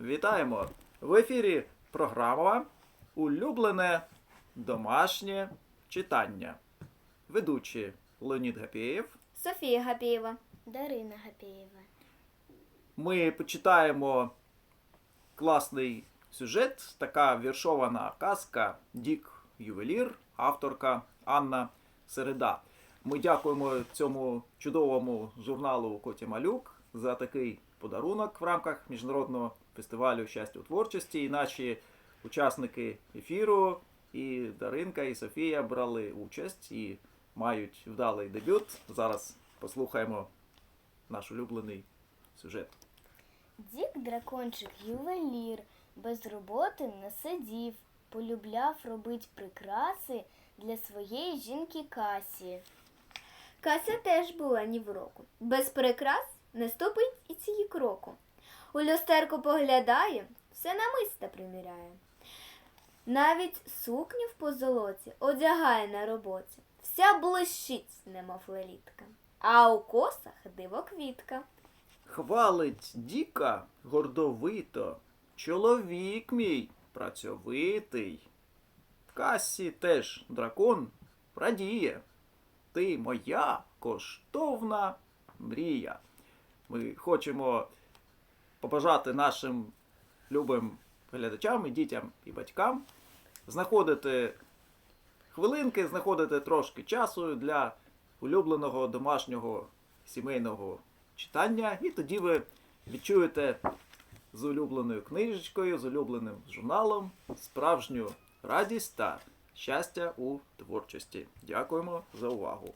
Вітаємо! В ефірі програма Улюблене домашнє читання. Ведучі Леонід Гапєєв. Софія Гапєєва. Дарина Гапєєва. Ми почитаємо класний сюжет, така віршована казка Дік Ювелір, авторка Анна Середа. Ми дякуємо цьому чудовому журналу Коті Малюк за такий подарунок в рамках міжнародного фестивалю щастя у творчості. І наші учасники ефіру, і Даринка, і Софія брали участь і мають вдалий дебют. Зараз послухаємо наш улюблений сюжет. Дік дракончик ювелір, без роботи не сидів, полюбляв робить прикраси для своєї жінки Касі. Кася теж була ні в року. Без прикрас не ступить і цієї кроку. У люстерку поглядає, все намиста приміряє. Навіть сукню в позолоті одягає на роботі. Вся блищить, немов лелітка. А у косах диво квітка. Хвалить Діка гордовито. Чоловік мій працьовитий. В касі теж дракон радіє. Ти моя коштовна мрія. Ми хочемо побажати нашим любим глядачам і дітям і батькам знаходити хвилинки, знаходити трошки часу для улюбленого домашнього сімейного читання, і тоді ви відчуєте з улюбленою книжечкою, з улюбленим журналом справжню радість та щастя у творчості. Дякуємо за увагу!